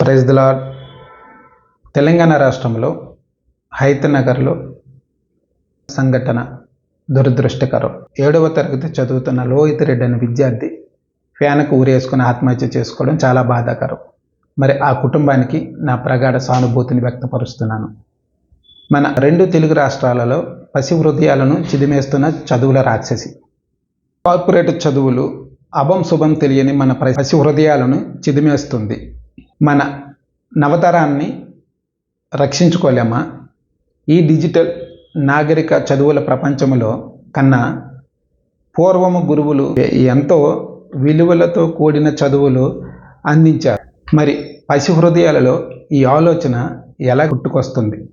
Praise the Telangana రాష్ట్రంలో హైతనగర్లో సంఘటన దురదృష్టకరం. ఏడవ తరగతి చదువుతున్న లోహిత్ రెడ్డి అనే విద్యార్థి ఫ్యాన్కు ఊరేసుకుని ఆత్మహత్య చేసుకోవడం చాలా బాధాకరం. మరి ఆ కుటుంబానికి నా ప్రగాఢ సానుభూతిని వ్యక్తపరుస్తున్నాను. మన రెండు తెలుగు రాష్ట్రాలలో పసి హృదయాలను చిదిమేస్తున్న చదువుల రాక్షసి. కార్పొరేట్ చదువులు అభం శుభం తెలియని మన పసి హృదయాలను చిదిమేస్తుంది. మన నవతరాన్ని రక్షించుకోలేమా? ఈ డిజిటల్ నాగరిక చదువుల ప్రపంచంలో కన్నా పూర్వము గురువులు ఎంతో విలువలతో కూడిన చదువులు అందించారు. మరి పసి హృదయాలలో ఈ ఆలోచన ఎలా గుట్టుకొస్తుంది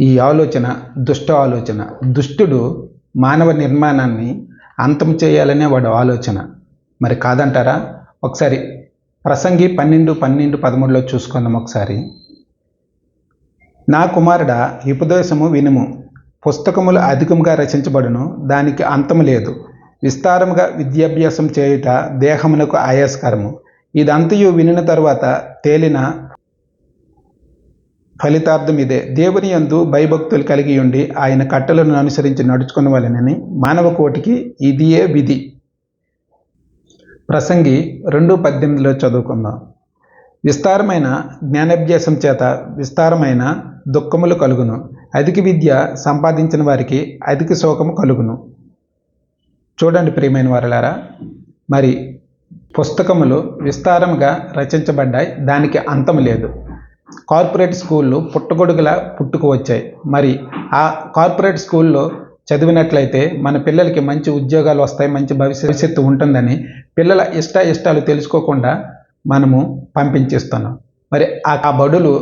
ఈ ఆలోచన దుష్ట ఆలోచన దుష్టుడు మానవ నిర్మాణాన్ని అంతం చేయాలనే వాడు ఆలోచన. మరి కాదంటారా? ఒకసారి ప్రసంగి పన్నెండు పన్నెండు పదమూడులో చూసుకుందాం ఒకసారి. నా కుమారుడ ఉపదేశము వినుము. పుస్తకములు అధికముగా రచించబడును దానికి అంతము లేదు. విస్తారముగా విద్యాభ్యాసం చేయుట దేహమునకు ఆయాస్కరము. ఇదంతయు వినిన తరువాత తేలిన ఫలితార్థం ఇదే. దేవుని యందు భయభక్తులు కలిగి ఉండి ఆయన కట్టలను అనుసరించి నడుచుకున్న వాళ్ళనని మానవ కోటికి ఇదియే విధి. ప్రసంగి రెండు పద్దెనిమిదిలో చదువుకుందాం. విస్తారమైన జ్ఞానాభ్యాసం చేత విస్తారమైన దుఃఖములు కలుగును. అధిక విద్య సంపాదించిన వారికి అధిక శోకము కలుగును. చూడండి ప్రియమైన వారలారా మరి పుస్తకములు విస్తారముగా రచించబడ్డాయి. దానికి అంతం లేదు. కార్పొరేట్ స్కూళ్ళు పుట్టగొడుగులా పుట్టుకు వచ్చాయి మరి ఆ కార్పొరేట్ స్కూల్లో చదివినట్లయితే మన పిల్లలకి మంచి ఉద్యోగాలు వస్తాయి మంచి భవిష్యత్తు ఉంటుందని పిల్లల ఇష్ట ఇష్టాలు తెలుసుకోకుండా మనము పంపించేస్తున్నాం మరి ఆ బడులు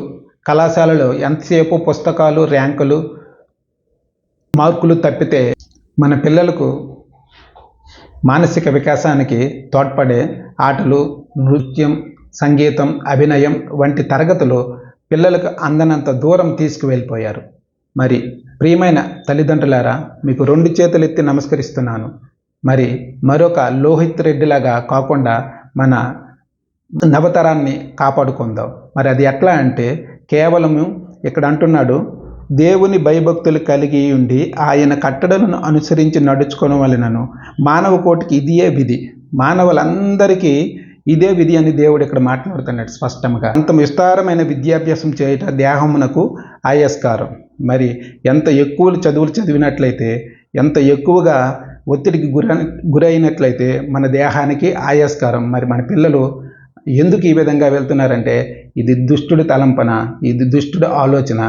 కళాశాలలో ఎంతసేపు పుస్తకాలు ర్యాంకులు మార్కులు తప్పితే మన పిల్లలకు మానసిక వికాసానికి తోడ్పడే ఆటలు నృత్యం సంగీతం అభినయం వంటి తరగతులు పిల్లలకు అందనంత దూరం తీసుకువెళ్ళిపోయారు. మరి ప్రియమైన తల్లిదండ్రులారా మీకు రెండు చేతులు ఎత్తి నమస్కరిస్తున్నాను. మరి మరొక లోహిత్ రెడ్డిలాగా కాకుండా మన నవతరాన్ని కాపాడుకుందాం. మరి అది ఎట్లా అంటే కేవలము ఇక్కడ అంటున్నాడు దేవుని భయభక్తులు కలిగి ఉండి ఆయన కట్టడలను అనుసరించి నడుచుకోవడం వలనను. మానవ కోటికి ఇదియే విధి. మానవులందరికీ ఇదే విధి అని దేవుడు ఇక్కడ మాట్లాడుతున్నాడు స్పష్టంగా. అంత విస్తారమైన విద్యాభ్యాసం చేయట దేహమునకు ఆయస్కారం. మరి ఎంత ఎక్కువ చదువులు చదివినట్లయితే ఎంత ఎక్కువగా ఒత్తిడికి గుర గురైనట్లయితే మన దేహానికి ఆయాస్కారం. మరి మన పిల్లలు ఎందుకు ఈ విధంగా వెళ్తున్నారంటే ఇది దుష్టుడి తలంపన ఇది దుష్టుడి ఆలోచన.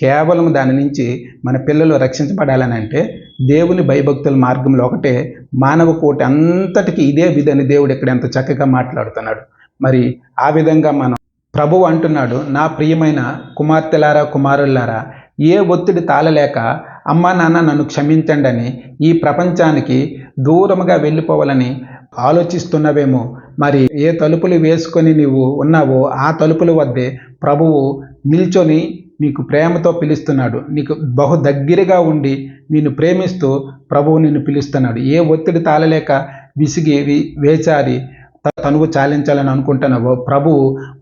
కేవలం దాని నుంచి మన పిల్లలు రక్షించబడాలని అంటే దేవుని భయభక్తుల మార్గంలో ఒకటే మానవ కోటి అంతటికి ఇదే విధని దేవుడు ఇక్కడ ఎంత చక్కగా మాట్లాడుతున్నాడు. మరి ఆ విధంగా మనం ప్రభువు అంటున్నాడు నా ప్రియమైన కుమార్తెలారా కుమారులారా ఏ ఒత్తిడి తాళలేక అమ్మా నాన్న నన్ను క్షమించండి అని ఈ ప్రపంచానికి దూరముగా వెళ్ళిపోవాలని ఆలోచిస్తున్నవేమో మరి ఏ తలుపులు వేసుకొని నీవు ఉన్నావో ఆ తలుపుల వద్దే ప్రభువు నిల్చొని నీకు ప్రేమతో పిలుస్తున్నాడు. నీకు బహు దగ్గరగా ఉండి నిన్ను ప్రేమిస్తూ ప్రభువు నిన్ను పిలుస్తున్నాడు. ఏ ఒత్తిడి తాళలేక విసిగి వేచారి తనువు చాలించాలని అనుకుంటున్నావో ప్రభు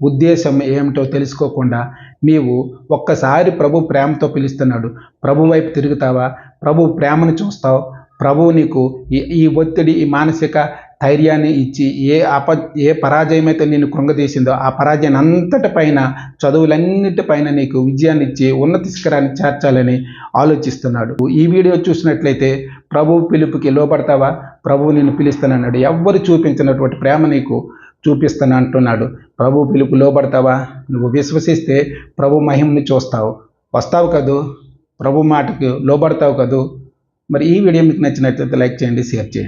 ఉద్దేశం ఏమిటో తెలుసుకోకుండా నీవు ఒక్కసారి ప్రభు ప్రేమతో పిలుస్తున్నాడు. ప్రభు వైపు తిరుగుతావా? ప్రభు ప్రేమను చూస్తావు. ప్రభువు నీకు ఈ ఒత్తిడి ఈ మానసిక ధైర్యాన్ని ఇచ్చి ఏ అప ఏ పరాజయం అయితే నేను కృంగదీసిందో ఆ పరాజయం అంతటి పైన చదువులన్నిటిపైన నీకు విజయాన్ని ఇచ్చి ఉన్నత శిఖరాన్ని చేర్చాలని ఆలోచిస్తున్నాడు. ఈ వీడియో చూసినట్లయితే ప్రభు పిలుపుకి లోపడతావా ప్రభువు నిన్ను పిలుస్తానన్నాడు. ఎవ్వరు చూపించినటువంటి ప్రేమ నీకు చూపిస్తాను అంటున్నాడు. ప్రభు పిలుపు లోపడతావా నువ్వు విశ్వసిస్తే ప్రభు మహిమని చూస్తావు. వస్తావు కదూ? ప్రభు మాటకు లోబడతావు కదూ? మరి ఈ వీడియో మీకు నచ్చినట్లయితే లైక్ చేయండి షేర్ చేయండి.